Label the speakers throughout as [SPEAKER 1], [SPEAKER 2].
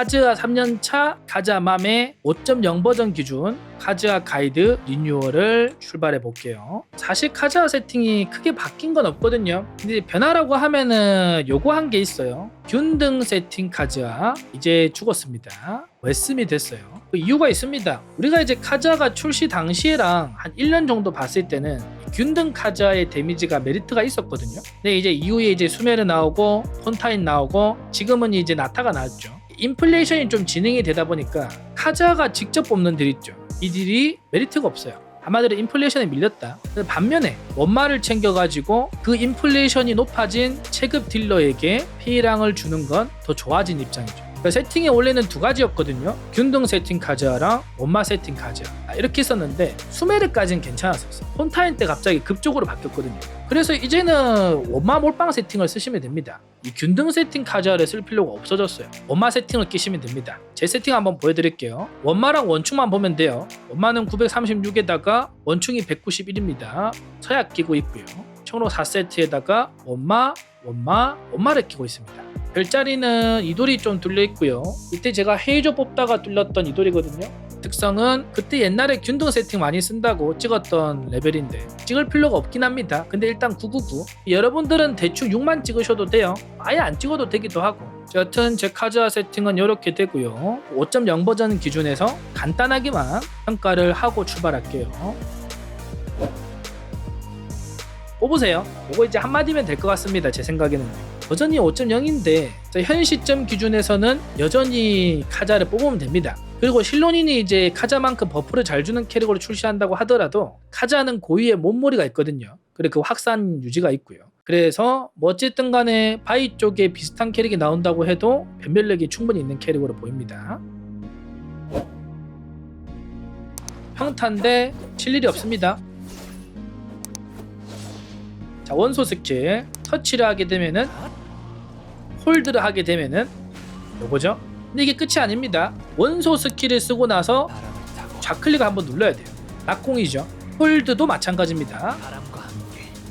[SPEAKER 1] 카즈아 3년차 카즈아맘의 5.0 버전 기준 카즈아 가이드 리뉴얼을 출발해 볼게요. 사실 카즈아 세팅이 크게 바뀐 건 없거든요. 근데 변화라고 하면은 요거 한 게 있어요. 균등 세팅 카즈아 이제 죽었습니다. 웨스미 됐어요. 그 이유가 있습니다. 우리가 이제 카즈아가 출시 당시에랑 한 1년 정도 봤을 때는 균등 카즈아의 데미지가 메리트가 있었거든요. 근데 이제 이후에 이제 수메르 나오고 폰타인 나오고 지금은 이제 나타가 나왔죠. 인플레이션이 좀 진행이 되다 보니까 카즈아가 직접 뽑는 딜 있죠. 이 딜이 메리트가 없어요. 아마도 인플레이션에 밀렸다. 반면에 원마를 챙겨가지고 그 인플레이션이 높아진 체급 딜러에게 피해량을 주는 건 더 좋아진 입장이죠. 그러니까 세팅이 원래는 두 가지였거든요. 균등 세팅 카즈아랑 원마 세팅 카즈아 아, 이렇게 있었는데 수메르까지는 괜찮았었어. 폰타인 때 갑자기 급적으로 바뀌었거든요. 그래서 이제는 원마 몰빵 세팅을 쓰시면 됩니다. 이 균등 세팅 카즈아를 쓸 필요가 없어졌어요. 원마 세팅을 끼시면 됩니다. 제 세팅 한번 보여드릴게요. 원마랑 원충만 보면 돼요. 원마는 936에다가 원충이 191입니다. 서약 끼고 있고요. 총로 4세트에다가 원마, 원마, 원마를 끼고 있습니다. 별자리는 이돌이 좀 뚫려 있고요. 이때 제가 헤이저 뽑다가 뚫렸던 이돌이거든요. 특성은 그때 옛날에 균등 세팅 많이 쓴다고 찍었던 레벨인데 찍을 필요가 없긴 합니다. 근데 일단 999 여러분들은 대충 6만 찍으셔도 돼요. 아예 안 찍어도 되기도 하고 여튼 제 카즈아 세팅은 이렇게 되고요. 5.0 버전 기준에서 간단하게만 평가를 하고 출발할게요. 뽑으세요. 이거 이제 한마디면 될 것 같습니다. 제 생각에는. 버전이 5.0인데 현 시점 기준에서는 여전히 카자를 뽑으면 됩니다. 그리고 실론인이 이제 카자만큼 버프를 잘 주는 캐릭터를 출시한다고 하더라도 카자는 고유의 몸머리가 있거든요. 그리고 그 확산 유지가 있고요. 그래서 뭐 어쨌든 간에 바이 쪽에 비슷한 캐릭이 나온다고 해도 변별력이 충분히 있는 캐릭으로 보입니다. 평탄데 칠 일이 없습니다. 자 원소 스킬 터치를 하게 되면은 홀드를 하게 되면은 요거죠? 근데 이게 끝이 아닙니다. 원소 스킬을 쓰고 나서 좌클릭을 한번 눌러야 돼요. 낙공이죠. 홀드도 마찬가지입니다.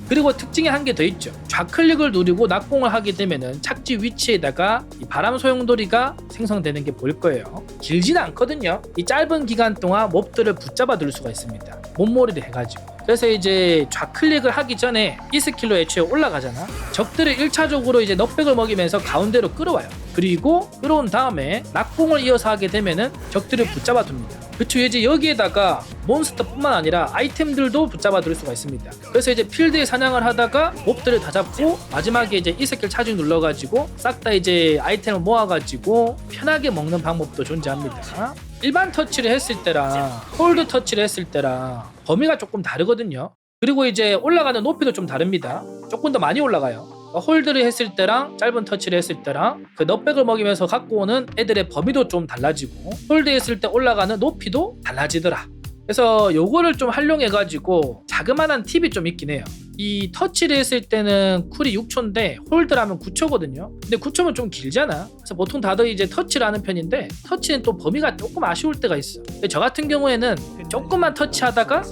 [SPEAKER 1] 그리고 특징이 한 개 더 있죠. 좌클릭을 누르고 낙공을 하게 되면은 착지 위치에다가 이 바람 소용돌이가 생성되는 게 보일 거예요. 길진 않거든요. 이 짧은 기간 동안 몹들을 붙잡아 둘 수가 있습니다 몸몰이를 해가지고 그래서 이제 좌클릭을 하기 전에 이 스킬로 애초에 올라가잖아. 적들을 1차적으로 이제 넉백을 먹이면서 가운데로 끌어와요. 그리고 끌어온 다음에 낙공을 이어서 하게 되면은 적들을 붙잡아 둡니다. 그쵸 이제 여기에다가 몬스터뿐만 아니라 아이템들도 붙잡아 둘 수가 있습니다. 그래서 이제 필드에 사냥을 하다가 몹들을 다 잡고 마지막에 이제 이 스킬 차징 눌러가지고 싹 다 이제 아이템을 모아가지고 편하게 먹는 방법도 존재합니다. 일반 터치를 했을 때랑 홀드 터치를 했을 때랑 범위가 조금 다르거든요. 그리고 이제 올라가는 높이도 좀 다릅니다. 조금 더 많이 올라가요. 그러니까 홀드를 했을 때랑 짧은 터치를 했을 때랑 그 넛백을 먹이면서 갖고 오는 애들의 범위도 좀 달라지고 홀드 했을 때 올라가는 높이도 달라지더라. 그래서 요거를 좀 활용해가지고 자그마한 팁이 좀 있긴 해요. 이 터치를 했을 때는 쿨이 6초인데 홀드라면 9초거든요. 근데 9초면 좀 길잖아. 그래서 보통 다들 이제 터치를 하는 편인데 터치는 또 범위가 조금 아쉬울 때가 있어. 근데 저 같은 경우에는 조금만 터치하다가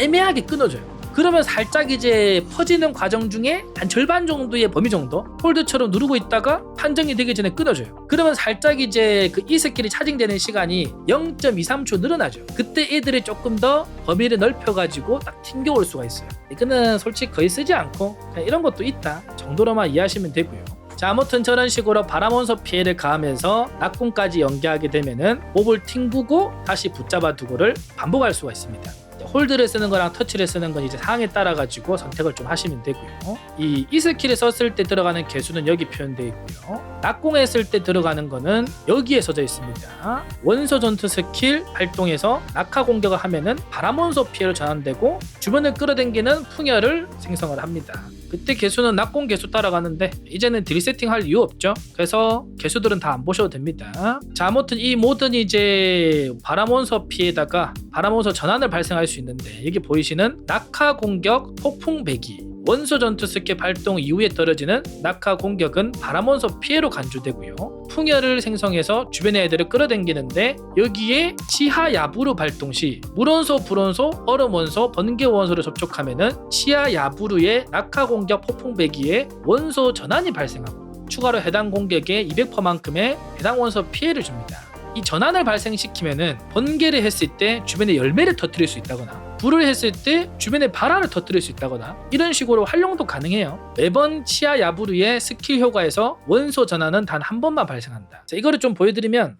[SPEAKER 1] 애매하게 끊어져요. 그러면 살짝 이제 퍼지는 과정 중에 한 절반 정도의 범위 정도 홀드처럼 누르고 있다가 판정이 되기 전에 끊어져요. 그러면 살짝 이제 그 이 스킬이 차징되는 시간이 0.23초 늘어나죠. 그때 애들이 조금 더 범위를 넓혀가지고 딱 튕겨올 수가 있어요. 이거는 솔직히 거의 쓰지 않고 그냥 이런 것도 있다 정도로만 이해하시면 되고요. 자 아무튼 저런 식으로 바람원소 피해를 가하면서 낙공까지 연계하게 되면은 몹을 튕구고 다시 붙잡아 두고를 반복할 수가 있습니다. 홀드를 쓰는 거랑 터치를 쓰는 건 이제 상황에 따라 가지고 선택을 좀 하시면 되고요. 이, 이 스킬을 썼을 때 들어가는 개수는 여기 표현되어 있고요. 낙공했을 때 들어가는 거는 여기에 써져 있습니다. 원소 전투 스킬 발동해서 낙하 공격을 하면은 바람원소 피해로 전환되고 주변을 끌어당기는 풍열을 생성을 합니다. 그때 개수는 낙공 개수 따라가는데 이제는 드리세팅 할 이유 없죠. 그래서 개수들은 다 안 보셔도 됩니다. 자 아무튼 이 모든 이제 바람원소 피에다가 바람원소 전환을 발생할 수 있는데 여기 보이시는 낙하 공격 폭풍 배기 원소 전투 스킬 발동 이후에 떨어지는 낙하 공격은 바람원소 피해로 간주되고요. 풍열을 생성해서 주변의 애들을 끌어당기는데 여기에 치하 야부루 발동 시 물원소, 불원소, 얼음원소, 번개원소를 접촉하면은 치하 야부루의 낙하 공격 폭풍 배기에 원소 전환이 발생하고 추가로 해당 공격에 200%만큼의 해당 원소 피해를 줍니다. 이 전환을 발생시키면은 번개를 했을 때 주변에 열매를 터뜨릴 수 있다거나 불을 했을 때 주변에 발화를 터뜨릴 수 있다거나 이런 식으로 활용도 가능해요. 매번 치아 야부르의 스킬 효과에서 원소 전환은 단 한 번만 발생한다. 자, 이거를 좀 보여드리면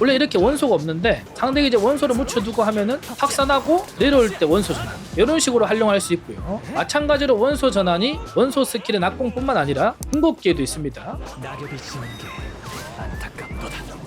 [SPEAKER 1] 원래 이렇게 원소가 없는데 상대가 이제 원소를 묻혀두고 하면은 확산하고 내려올 때 원소 전환 이런 식으로 활용할 수 있고요. 마찬가지로 원소 전환이 원소 스킬의 낙공뿐만 아니라 궁극기에도 있습니다.
[SPEAKER 2] 낙엽이 지는 게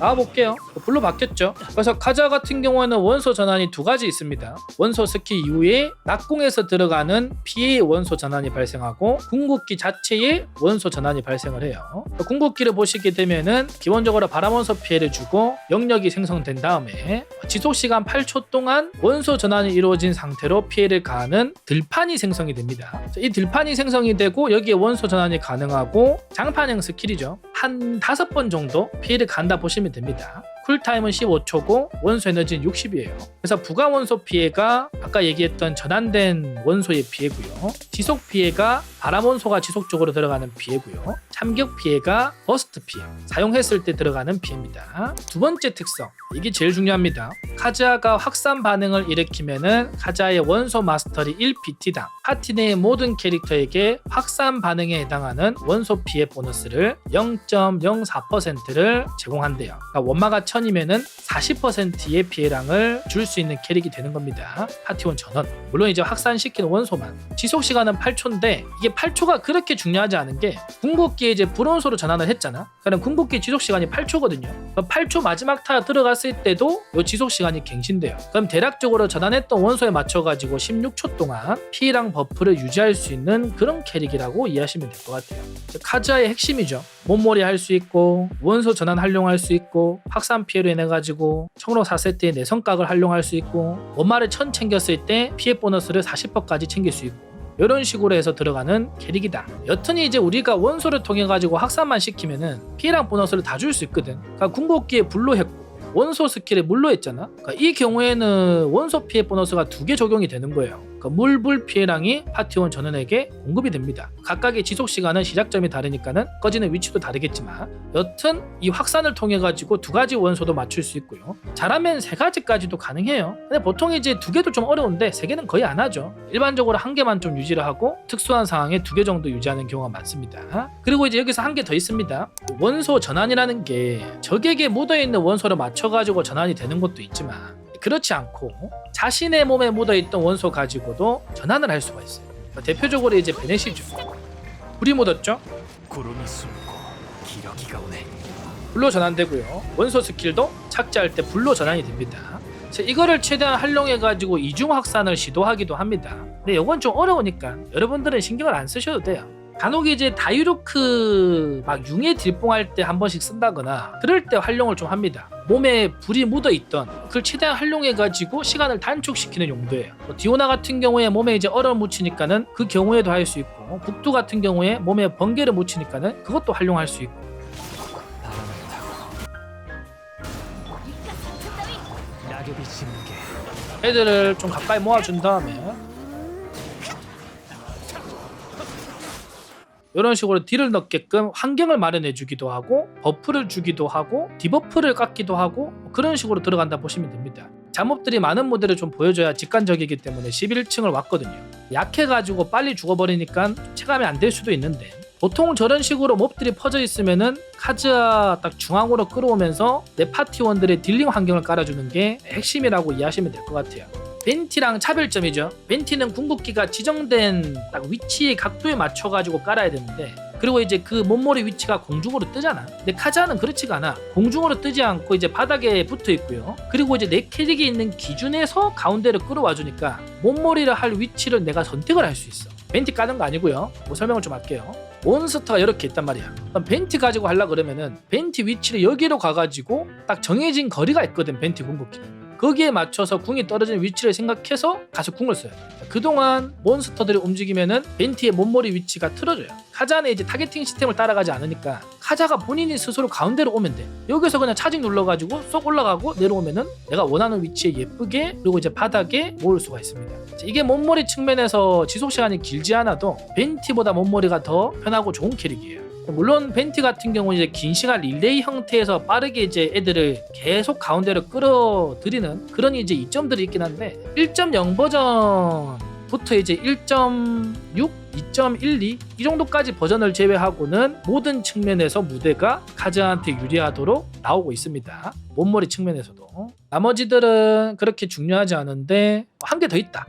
[SPEAKER 1] 나와볼게요. 불로 바뀌었죠. 그래서 카자 같은 경우에는 원소 전환이 두 가지 있습니다. 원소 스킬 이후에 낙공에서 들어가는 피해 원소 전환이 발생하고 궁극기 자체에 원소 전환이 발생을 해요. 궁극기를 보시게 되면은 기본적으로 바람 원소 피해를 주고 영역이 생성된 다음에 지속 시간 8초 동안 원소 전환이 이루어진 상태로 피해를 가하는 들판이 생성이 됩니다. 이 들판이 생성이 되고 여기에 원소 전환이 가능하고 장판형 스킬이죠. 한 다섯 번 정도 피해를 간다 보시면 됩니다. 쿨타임은 15초고 원소 에너지는 60이에요. 그래서 부가 원소 피해가 아까 얘기했던 전환된 원소의 피해고요. 지속 피해가 바람 원소가 지속적으로 들어가는 피해고요. 참격 피해가 버스트 피해. 사용했을 때 들어가는 피해입니다. 두 번째 특성. 이게 제일 중요합니다. 카즈아가 확산 반응을 일으키면은 카즈아의 원소 마스터리 1PT당 파티 내의 모든 캐릭터에게 확산 반응에 해당하는 원소 피해 보너스를 0.04%를 제공한대요. 그러니까 원마가 1000이면은 40%의 피해량을 줄 수 있는 캐릭이 되는 겁니다. 파티원 전원. 물론 이제 확산시키는 원소만. 지속 시간은 8초인데 이게 8초가 그렇게 중요하지 않은 게 궁극기에 이제 불원소로 전환을 했잖아. 그럼 궁극기 지속 시간이 8초거든요. 8초 마지막 타 들어갔을 때도 이 지속 시간이 갱신돼요. 그럼 대략적으로 전환했던 원소에 맞춰 가지고 16초 동안 피해량 버프를 유지할 수 있는 그런 캐릭이라고 이해하시면 될 것 같아요. 카즈아의 핵심이죠. 몸몰이 할 수 있고 원소 전환 활용할 수 있고 확산 피해로 인해 가지고 청로 4세트의 내성각을 활용할 수 있고 원마를 1000 챙겼을 때 피해 보너스를 40%까지 챙길 수 있고 이런 식으로 해서 들어가는 캐릭이다. 여튼이 이제 우리가 원소를 통해 가지고 확산만 시키면은 피해량 보너스를 다 줄 수 있거든. 그러니까 궁극기에 불로 했고 원소 스킬에 물로 했잖아. 그러니까 이 경우에는 원소 피해 보너스가 두 개 적용이 되는 거예요. 그러니까 물불 피해량이 파티원 전원에게 공급이 됩니다. 각각의 지속 시간은 시작점이 다르니까는 꺼지는 위치도 다르겠지만 여튼 이 확산을 통해 가지고 두 가지 원소도 맞출 수 있고요. 잘하면 세 가지까지도 가능해요. 근데 보통 이제 두 개도 좀 어려운데 세 개는 거의 안 하죠. 일반적으로 한 개만 좀 유지를 하고 특수한 상황에 두 개 정도 유지하는 경우가 많습니다. 그리고 이제 여기서 한 개 더 있습니다. 원소 전환이라는 게 적에게 묻어 있는 원소를 맞춰 가지고 전환이 되는 것도 있지만 그렇지 않고 자신의 몸에 묻어 있던 원소 가지고도 전환을 할 수가 있어요. 대표적으로 이제 베네시죠. 불이 묻었죠.
[SPEAKER 2] 구름이 숨고 기러기가 오네.
[SPEAKER 1] 불로 전환되고요. 원소 스킬도 착지할 때 불로 전환이 됩니다. 이거를 최대한 활용해 가지고 이중 확산을 시도하기도 합니다. 근데 이건 좀 어려우니까 여러분들은 신경을 안 쓰셔도 돼요. 간혹 이제 다이루크 막 융에 딜뽕할 때 한 번씩 쓴다거나 그럴 때 활용을 좀 합니다. 몸에 불이 묻어 있던 그걸 최대한 활용해 가지고 시간을 단축시키는 용도예요. 뭐 디오나 같은 경우에 몸에 이제 얼어 묻히니까는 그 경우에도 할 수 있고 북두 같은 경우에 몸에 번개를 묻히니까는 그것도 활용할 수 있고 애들을 좀 가까이 모아준 다음에 이런 식으로 딜을 넣게끔 환경을 마련해 주기도 하고 버프를 주기도 하고 디버프를 깎기도 하고 뭐 그런 식으로 들어간다 보시면 됩니다 잠업들이 많은 모델을 좀 보여줘야 직관적이기 때문에 11층을 왔거든요 약해가지고 빨리 죽어버리니까 체감이 안 될 수도 있는데 보통 저런 식으로 몹들이 퍼져 있으면은 카즈아 딱 중앙으로 끌어오면서 내 파티원들의 딜링 환경을 깔아주는 게 핵심이라고 이해하시면 될 것 같아요. 벤티랑 차별점이죠. 벤티는 궁극기가 지정된 딱 위치의 각도에 맞춰가지고 깔아야 되는데 그리고 이제 그 몸머리 위치가 공중으로 뜨잖아. 근데 카자는 그렇지가 않아. 공중으로 뜨지 않고 이제 바닥에 붙어 있고요. 그리고 이제 내 캐릭이 있는 기준에서 가운데를 끌어와 주니까 몸머리를 할 위치를 내가 선택을 할 수 있어. 벤티 까는 거 아니고요. 뭐 설명을 좀 할게요. 몬스터가 이렇게 있단 말이야. 벤티 가지고 하려 그러면은 벤티 위치를 여기로 가가지고 딱 정해진 거리가 있거든. 벤티 궁극기는. 거기에 맞춰서 궁이 떨어지는 위치를 생각해서 가서 궁을 써야 돼요. 그동안 몬스터들이 움직이면은 벤티의 몸머리 위치가 틀어져요. 카자는 이제 타겟팅 시스템을 따라가지 않으니까 카자가 본인이 스스로 가운데로 오면 돼. 여기서 그냥 차징 눌러가지고 쏙 올라가고 내려오면은 내가 원하는 위치에 예쁘게 그리고 이제 바닥에 모을 수가 있습니다. 이게 몸머리 측면에서 지속 시간이 길지 않아도 벤티보다 몸머리가 더 편하고 좋은 캐릭이에요. 물론 벤티 같은 경우는 이제 긴 시간 릴레이 형태에서 빠르게 이제 애들을 계속 가운데로 끌어들이는 그런 이제 이점들이 있긴 한데 1.0 버전부터 이제 1.6, 2.12 이 정도까지 버전을 제외하고는 모든 측면에서 무대가 카즈한테 유리하도록 나오고 있습니다. 몸머리 측면에서도 나머지들은 그렇게 중요하지 않은데 한 개 더 있다.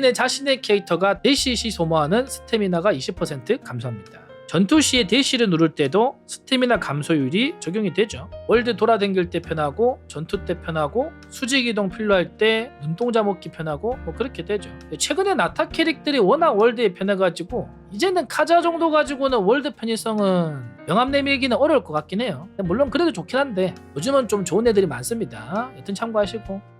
[SPEAKER 1] 내 자신의 캐릭터가 대시시 소모하는 스태미나가 20% 감소합니다. 전투 시에 대시를 누를 때도 스태미나 감소율이 적용이 되죠. 월드 돌아다닐 때 편하고 전투 때 편하고 수직 이동 필요할 때 눈동자 먹기 편하고 뭐 그렇게 되죠. 최근에 나타 캐릭들이 워낙 월드에 편해가지고 이제는 카자 정도 가지고는 월드 편의성은 명함 내밀기는 어려울 것 같긴 해요. 물론 그래도 좋긴 한데 요즘은 좀 좋은 애들이 많습니다. 여튼 참고하시고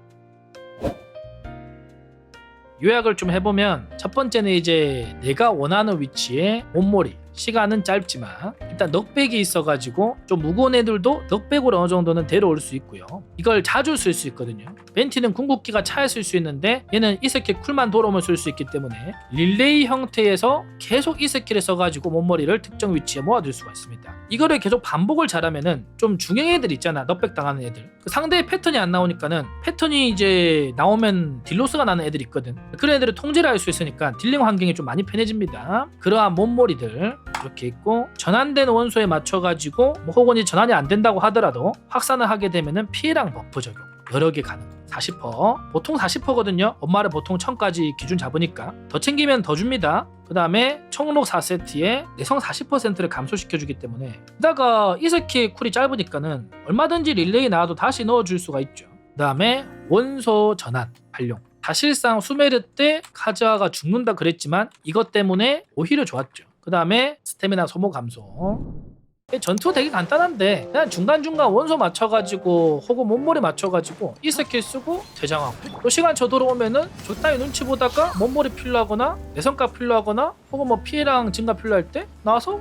[SPEAKER 1] 요약을 좀 해보면 첫 번째는 이제 내가 원하는 위치에 몸머리 시간은 짧지만 일단 넉백이 있어가지고 좀 무거운 애들도 넉백으로 어느 정도는 데려올 수 있고요. 이걸 자주 쓸 수 있거든요. 벤티는 궁극기가 차에 쓸 수 있는데 얘는 이 스킬 쿨만 돌아오면 쓸 수 있기 때문에 릴레이 형태에서 계속 이 스킬을 써가지고 몸머리를 특정 위치에 모아둘 수가 있습니다 이거를 계속 반복을 잘하면은 좀 중형 애들 있잖아 넉백 당하는 애들. 그 상대의 패턴이 안 나오니까는 패턴이 이제 나오면 딜로스가 나는 애들이 있거든. 그런 애들을 통제를 할 수 있으니까 딜링 환경이 좀 많이 편해집니다. 그러한 몸머리들 이렇게 있고 전환된 원소에 맞춰가지고 뭐 혹은 이 전환이 안 된다고 하더라도 확산을 하게 되면은 피해량 버프 적용 여러 개 가능 40% 보통 40%거든요. 엄마를 보통 1000까지 기준 잡으니까. 더 챙기면 더 줍니다. 그 다음에 청록 4세트에 내성 40%를 감소시켜주기 때문에. 게다가 이 스킬 쿨이 짧으니까는 얼마든지 릴레이 나와도 다시 넣어줄 수가 있죠. 그 다음에 원소 전환 발용. 사실상 수메르 때 카즈아가 죽는다 그랬지만 이것 때문에 오히려 좋았죠. 그 다음에 스태미나 소모 감소 전투 되게 간단한데 그냥 중간중간 원소 맞춰가지고 혹은 몸머리 맞춰가지고 이 스킬 쓰고 대장하고. 또 시간 저 들어오면은 저 따위 눈치 보다가 몸머리 필요하거나 내성값 필요하거나 혹은 뭐 피해량 증가 필요할 때 나와서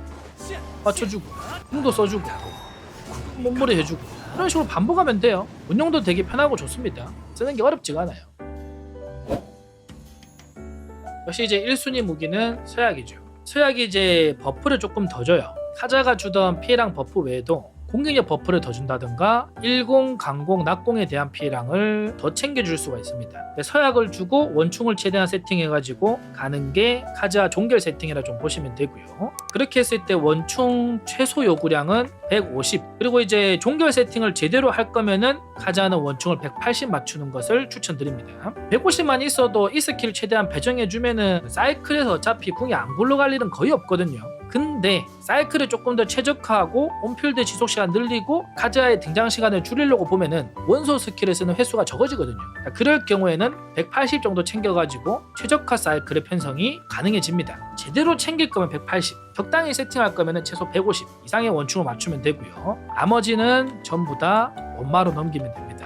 [SPEAKER 1] 맞춰주고 궁도 써주고 몸머리 해주고. 이런 식으로 반복하면 돼요. 운영도 되게 편하고 좋습니다. 쓰는 게 어렵지가 않아요. 역시 이제 1순위 무기는 서약이죠. 서약이 이제 버프를 조금 더 줘요. 카자가 주던 피해량 버프 외에도 공격력 버프를 더 준다든가 10, 강공, 낙공에 대한 피해량을 더 챙겨줄 수가 있습니다. 서약을 주고 원충을 최대한 세팅해가지고 가는 게 카자 종결 세팅이라 좀 보시면 되고요. 그렇게 했을 때 원충 최소 요구량은 150 그리고 이제 종결 세팅을 제대로 할 거면은 카자는 원충을 180 맞추는 것을 추천드립니다. 150만 있어도 이 스킬 최대한 배정해주면은 사이클에서 어차피 궁이 안 굴러갈 일은 거의 없거든요. 근데 사이클을 조금 더 최적화하고 온필드 지속 시간 늘리고 카자의 등장 시간을 줄이려고 보면은 원소 스킬을 쓰는 횟수가 적어지거든요. 그럴 경우에는 180 정도 챙겨가지고 최적화 사이클의 편성이 가능해집니다. 제대로 챙길 거면 180, 적당히 세팅할 거면 최소 150 이상의 원충을 맞추면 되고요. 나머지는 전부 다 원마로 넘기면 됩니다.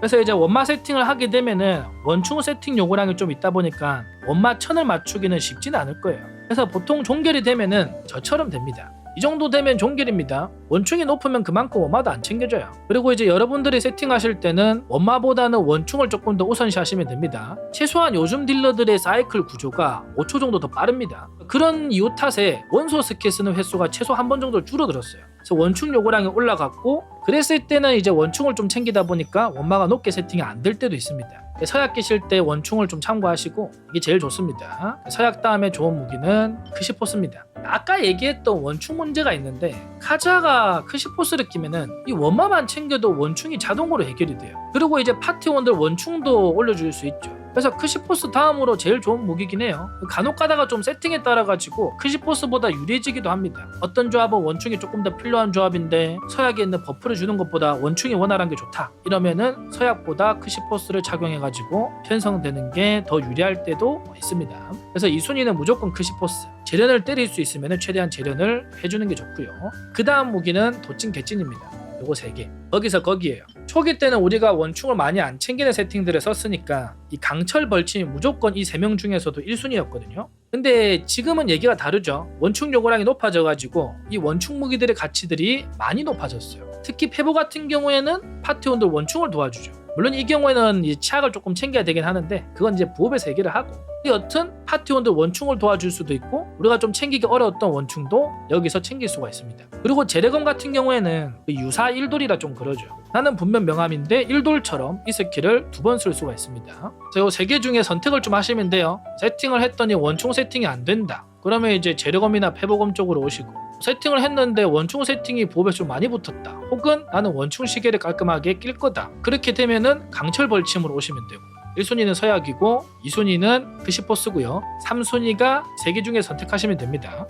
[SPEAKER 1] 그래서 이제 원마 세팅을 하게 되면은 원충 세팅 요구량이 좀 있다 보니까 원마 천을 맞추기는 쉽지는 않을 거예요. 그래서 보통 종결이 되면은 저처럼 됩니다. 이 정도 되면 종결입니다. 원충이 높으면 그만큼 원마도 안 챙겨줘요. 그리고 이제 여러분들이 세팅하실 때는 원마보다는 원충을 조금 더 우선시 하시면 됩니다. 최소한 요즘 딜러들의 사이클 구조가 5초 정도 더 빠릅니다. 그런 이유 탓에 원소 스킬 쓰는 횟수가 최소 한 번 정도 줄어들었어요. 그래서 원충 요구량이 올라갔고 그랬을 때는 이제 원충을 좀 챙기다 보니까 원마가 높게 세팅이 안 될 때도 있습니다. 서약 끼실 때 원충을 좀 참고하시고 이게 제일 좋습니다. 서약 다음에 좋은 무기는 크시포스입니다. 아까 얘기했던 원충 문제가 있는데 카자가 크시포스를 끼면은 이 원마만 챙겨도 원충이 자동으로 해결이 돼요. 그리고 이제 파티원들 원충도 올려줄 수 있죠. 그래서 크시포스 다음으로 제일 좋은 무기긴 해요. 간혹 가다가 좀 세팅에 따라 가지고 크시포스보다 유리해지기도 합니다. 어떤 조합은 원충이 조금 더 필요한 조합인데 서약에 있는 버프를 주는 것보다 원충이 원활한 게 좋다. 이러면은 서약보다 크시포스를 착용해 가지고 편성되는 게 더 유리할 때도 있습니다. 그래서 이 순위는 무조건 크시포스. 재련을 때릴 수 있으면 최대한 재련을 해주는 게 좋고요. 그 다음 무기는 도찐 개찐입니다. 요거 3개. 거기서 거기에요. 초기 때는 우리가 원충을 많이 안 챙기는 세팅들을 썼으니까 이 강철 벌침이 무조건 이 세 명 중에서도 1순위였거든요. 근데 지금은 얘기가 다르죠. 원충 요구량이 높아져가지고 이 원충 무기들의 가치들이 많이 높아졌어요. 특히 페보 같은 경우에는 파티원들 원충을 도와주죠. 물론 이 경우에는 이 치약을 조금 챙겨야 되긴 하는데 그건 이제 부업에서 얘기를 하고 여튼 파티원들 원충을 도와줄 수도 있고 우리가 좀 챙기기 어려웠던 원충도 여기서 챙길 수가 있습니다. 그리고 제레검 같은 경우에는 그 유사 1돌이라 좀 그러죠. 나는 분명 명함인데 1돌처럼 이 스킬을 두번 쓸 수가 있습니다. 이세개 중에 선택을 좀 하시면 돼요. 세팅을 했더니 원충 세팅이 안 된다. 그러면 이제 제레검이나 페보검 쪽으로 오시고 세팅을 했는데 원충 세팅이 보호에 좀 많이 붙었다. 혹은 나는 원충 시계를 깔끔하게 낄 거다. 그렇게 되면은 강철 벌침으로 오시면 되고 1순위는 서약이고 2순위는 크시포스고요. 3순위가 3개 중에 선택하시면 됩니다.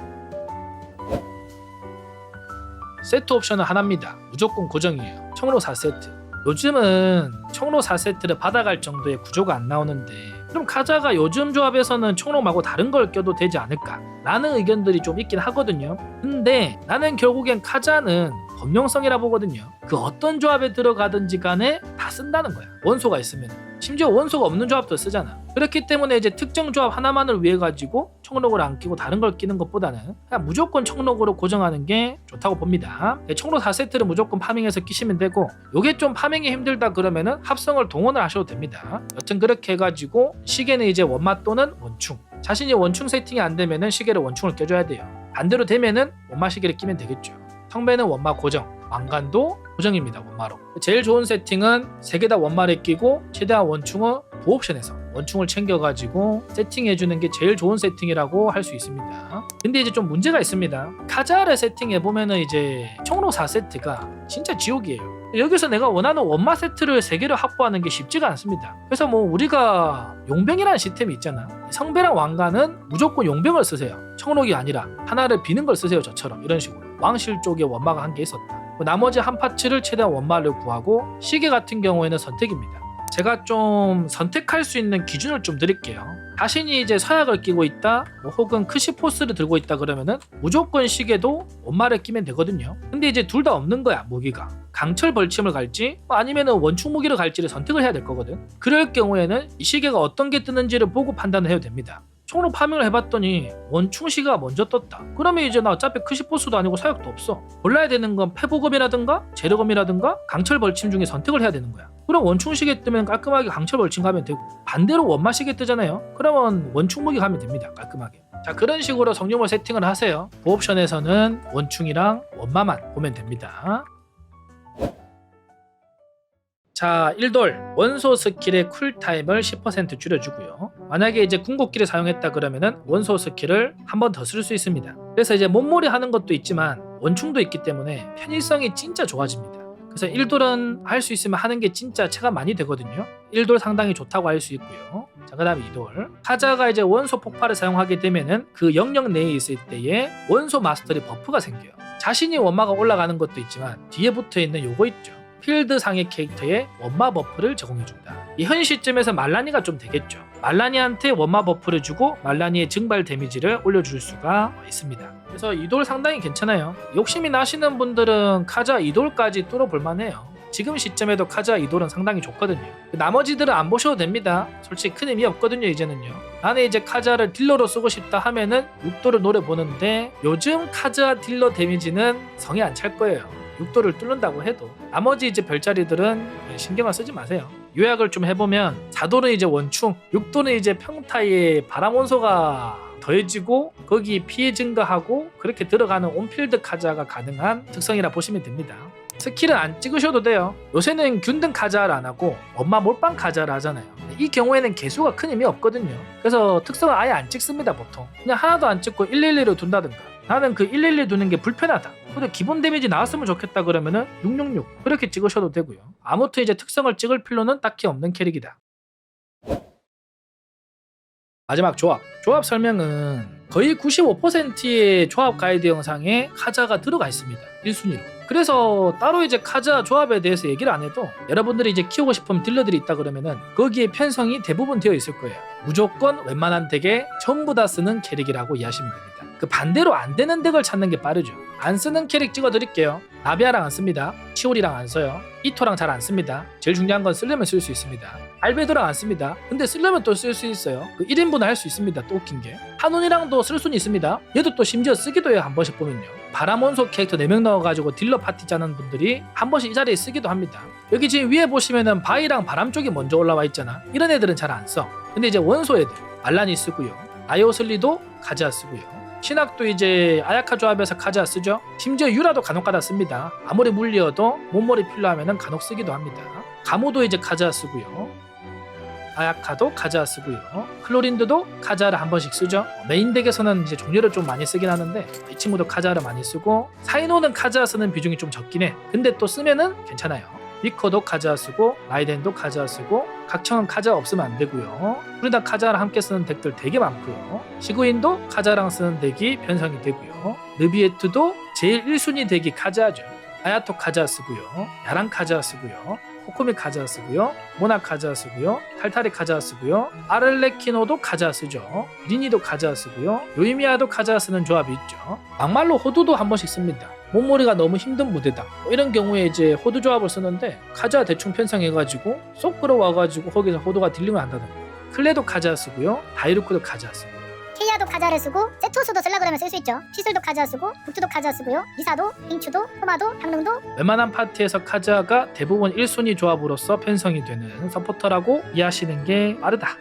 [SPEAKER 1] 세트 옵션은 하나입니다. 무조건 고정이에요. 청로 4세트. 요즘은 청로 4세트를 받아갈 정도의 구조가 안 나오는데 그럼 카자가 요즘 조합에서는 청로 말고 다른 걸 껴도 되지 않을까? 라는 의견들이 좀 있긴 하거든요. 근데 나는 결국엔 카자는 범용성이라 보거든요. 그 어떤 조합에 들어가든지 간에 다 쓴다는 거야. 원소가 있으면. 심지어 원소가 없는 조합도 쓰잖아. 그렇기 때문에 이제 특정 조합 하나만을 위해 가지고 청록을 안 끼고 다른 걸 끼는 것보다는 그냥 무조건 청록으로 고정하는 게 좋다고 봅니다. 네, 청록 4세트를 무조건 파밍해서 끼시면 되고 요게 좀 파밍이 힘들다 그러면은 합성을 동원을 하셔도 됩니다. 여튼 그렇게 해가지고 시계는 이제 원마 또는 원충. 자신이 원충 세팅이 안 되면은 시계를 원충을 껴줘야 돼요. 반대로 되면은 원마 시계를 끼면 되겠죠. 성배는 원마 고정, 왕관도 고정입니다. 원마로. 제일 좋은 세팅은 세 개 다 원마를 끼고 최대한 원충을 보옵션에서 원충을 챙겨가지고 세팅해주는 게 제일 좋은 세팅이라고 할 수 있습니다. 근데 이제 좀 문제가 있습니다. 카자를 세팅해보면은 이제 총로 4세트가 진짜 지옥이에요. 여기서 내가 원하는 원마 세트를 3개를 확보하는 게 쉽지가 않습니다. 그래서 뭐 우리가 용병이라는 시스템이 있잖아. 성배랑 왕관은 무조건 용병을 쓰세요. 청록이 아니라 하나를 비는 걸 쓰세요. 저처럼 이런 식으로. 왕실 쪽에 원마가 한 개 있었다. 뭐 나머지 한 파츠를 최대한 원마를 구하고 시계 같은 경우에는 선택입니다. 제가 좀 선택할 수 있는 기준을 좀 드릴게요. 자신이 이제 서약을 끼고 있다, 뭐 혹은 크시포스를 들고 있다 그러면은 무조건 시계도 원마를 끼면 되거든요. 근데 이제 둘 다 없는 거야 무기가. 강철 벌침을 갈지 뭐 아니면은 원충 무기를 갈지를 선택을 해야 될 거거든. 그럴 경우에는 이 시계가 어떤 게 뜨는지를 보고 판단을 해도 됩니다. 총으로 파밍을 해봤더니 원충 시가 먼저 떴다. 그러면 이제 나 어차피 크시포스도 아니고 사역도 없어. 골라야 되는 건 패보검이라든가 제르검이라든가 강철 벌침 중에 선택을 해야 되는 거야. 그럼 원충 시계 뜨면 깔끔하게 강철 벌침 가면 되고 반대로 원마 시계 뜨잖아요. 그러면 원충 무기 가면 됩니다. 깔끔하게. 자 그런 식으로 성룡을 세팅을 하세요. 보옵션에서는 원충이랑 원마만 보면 됩니다. 자 1돌. 원소 스킬의 쿨타임을 10% 줄여주고요. 만약에 이제 궁극기를 사용했다 그러면은 원소 스킬을 한 번 더 쓸 수 있습니다. 그래서 이제 몸몰이 하는 것도 있지만 원충도 있기 때문에 편의성이 진짜 좋아집니다. 그래서 1돌은 할 수 있으면 하는 게 진짜 체가 많이 되거든요. 1돌 상당히 좋다고 할 수 있고요. 자 그 다음에 2돌. 카자가 이제 원소 폭발을 사용하게 되면은 그 영역 내에 있을 때에 원소 마스터리 버프가 생겨요. 자신이 원마가 올라가는 것도 있지만 뒤에 붙어 있는 요거 있죠 필드 상의 캐릭터에 원마 버프를 제공해준다. 이 현 시점에서 말라니가 좀 되겠죠. 말라니한테 원마 버프를 주고 말라니의 증발 데미지를 올려줄 수가 있습니다. 그래서 이돌 상당히 괜찮아요. 욕심이 나시는 분들은 카자 이돌까지 뚫어볼 만해요. 지금 시점에도 카자 이돌은 상당히 좋거든요. 나머지들은 안 보셔도 됩니다. 솔직히 큰 의미 없거든요, 이제는요. 나는 이제 카자를 딜러로 쓰고 싶다 하면은 6도를 노려보는데 요즘 카자 딜러 데미지는 성에 안 찰 거예요. 6도를 뚫는다고 해도 나머지 이제 별자리들은 신경을 쓰지 마세요. 요약을 좀 해보면 4도는 이제 원충, 6도는 이제 평타에 바람 원소가 더해지고 거기 피해 증가하고 그렇게 들어가는 온필드 카자가 가능한 특성이라 보시면 됩니다. 스킬은 안 찍으셔도 돼요. 요새는 균등 카자를 안 하고 엄마 몰빵 카자를 하잖아요. 이 경우에는 개수가 큰 의미 없거든요. 그래서 특성을 아예 안 찍습니다 보통. 그냥 하나도 안 찍고 111을 둔다든가. 나는 그 111 두는 게 불편하다. 근데 기본 데미지 나왔으면 좋겠다 그러면은 666 그렇게 찍으셔도 되고요. 아무튼 이제 특성을 찍을 필요는 딱히 없는 캐릭이다. 마지막 조합. 조합 설명은 거의 95%의 조합 가이드 영상에 카자가 들어가 있습니다. 1순위로. 그래서 따로 이제 카자 조합에 대해서 얘기를 안 해도 여러분들이 이제 키우고 싶은 딜러들이 있다 그러면은 거기에 편성이 대부분 되어 있을 거예요. 무조건 웬만한 덱에 전부 다 쓰는 캐릭이라고 이해하시면 됩니다. 그 반대로 안 되는 덱을 찾는 게 빠르죠. 안 쓰는 캐릭 찍어드릴게요. 나비아랑 안 씁니다. 치올이랑 안 써요. 이토랑 잘 안 씁니다. 제일 중요한 건 쓰려면 쓸 수 있습니다. 알베도랑 안 씁니다. 근데 쓰려면 또 쓸 수 있어요. 그 1인분 할 수 있습니다. 또 웃긴 게. 한온이랑도 쓸 수는 있습니다. 얘도 또 심지어 쓰기도 해요. 한 번씩 보면요. 바라몬소 캐릭터 4명 넣어가지고 딜러 파티 짜는 분들이 한 번씩 이 자리에 쓰기도 합니다. 여기 지금 위에 보시면은 바이랑 바람 쪽이 먼저 올라와 있잖아. 이런 애들은 잘 안 써. 근데 이제 원소 애들 알란이 쓰고요. 아이오슬리도 가자 쓰고요. 신학도 이제 아야카 조합에서 카자 쓰죠. 심지어 유라도 간혹가다 씁니다. 아무리 물리어도 몸머리 필요하면 간혹 쓰기도 합니다. 가모도 이제 카자 쓰고요. 아야카도 카자 쓰고요. 클로린드도 카자를 한 번씩 쓰죠. 메인 덱에서는 이제 종류를 좀 많이 쓰긴 하는데 이 친구도 카자를 많이 쓰고 사이노는 카자 쓰는 비중이 좀 적긴 해. 근데 또 쓰면은 괜찮아요. 리커도 카자 쓰고 라이덴도 카자 쓰고 각청은 카자 없으면 안 되고요. 우리다 카자랑 함께 쓰는 덱들 되게 많고요. 시구인도 카자랑 쓰는 덱이 편성이 되고요. 느비에트도 제일 1순위 덱이 카자죠. 아야토 카자 쓰고요. 야랑 카자 쓰고요. 코코미 카자 쓰고요. 모나 카자 쓰고요. 탈타리 카자 쓰고요. 아를레키노도 카자 쓰죠. 리니도 카자 쓰고요. 요이미아도 카자 쓰는 조합이 있죠. 막말로 호두도 한 번씩 씁니다. 몸머리가 너무 힘든 무대다. 뭐 이런 경우에 이제 호두 조합을 쓰는데 카자 대충 편성해가지고 쏙 끌어와가지고 거기서 호두가 딜링을 한다든가. 클레도 카자 쓰고요. 다이루크도 카자 쓰고.
[SPEAKER 3] 케이아도 카자를 쓰고 세토스도 쓸라 그러면 쓸 수 있죠. 피술도 카자 쓰고 북투도 카자 쓰고요. 리사도 빙추도 호마도 향릉도
[SPEAKER 1] 웬만한 파티에서 카자가 대부분 1순위 조합으로서 편성이 되는 서포터라고 이해하시는 게 빠르다.